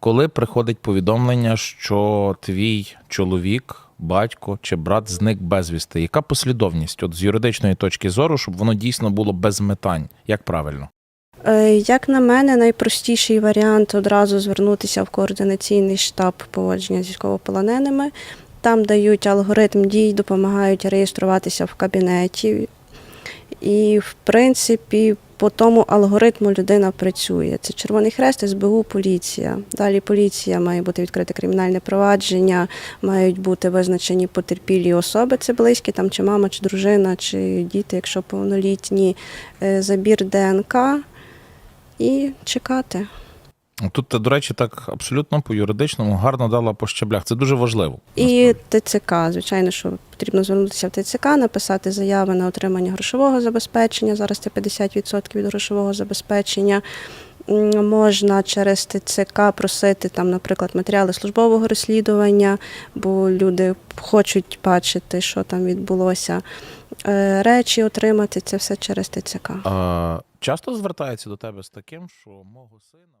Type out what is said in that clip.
Коли приходить повідомлення, що твій чоловік, батько чи брат зник безвісти, яка послідовність от з юридичної точки зору, щоб воно дійсно було без метань? Як правильно? Е, Як на мене, найпростіший варіант одразу звернутися в координаційний штаб поводження з військовополоненими. Там дають алгоритм дій, допомагають реєструватися в кабінеті. І, в принципі, по тому алгоритму людина працює. Це Червоний Хрест, СБУ, поліція. Далі поліція має бути відкрите кримінальне провадження, мають бути визначені потерпілі особи, це близькі, там чи мама, чи дружина, чи діти, якщо повнолітні, Е, забір ДНК і чекати. Тут до речі, так абсолютно по юридичному гарно дала по щаблях. Це дуже важливо. І ТЦК, звичайно, що потрібно звернутися в ТЦК, написати заяви на отримання грошового забезпечення. Зараз це 50% від грошового забезпечення. Можна через ТЦК просити там, наприклад, матеріали службового розслідування, бо люди хочуть бачити, що там відбулося. Е, Речі отримати це все через ТЦК. А, часто звертаються до тебе з таким, що мого сина.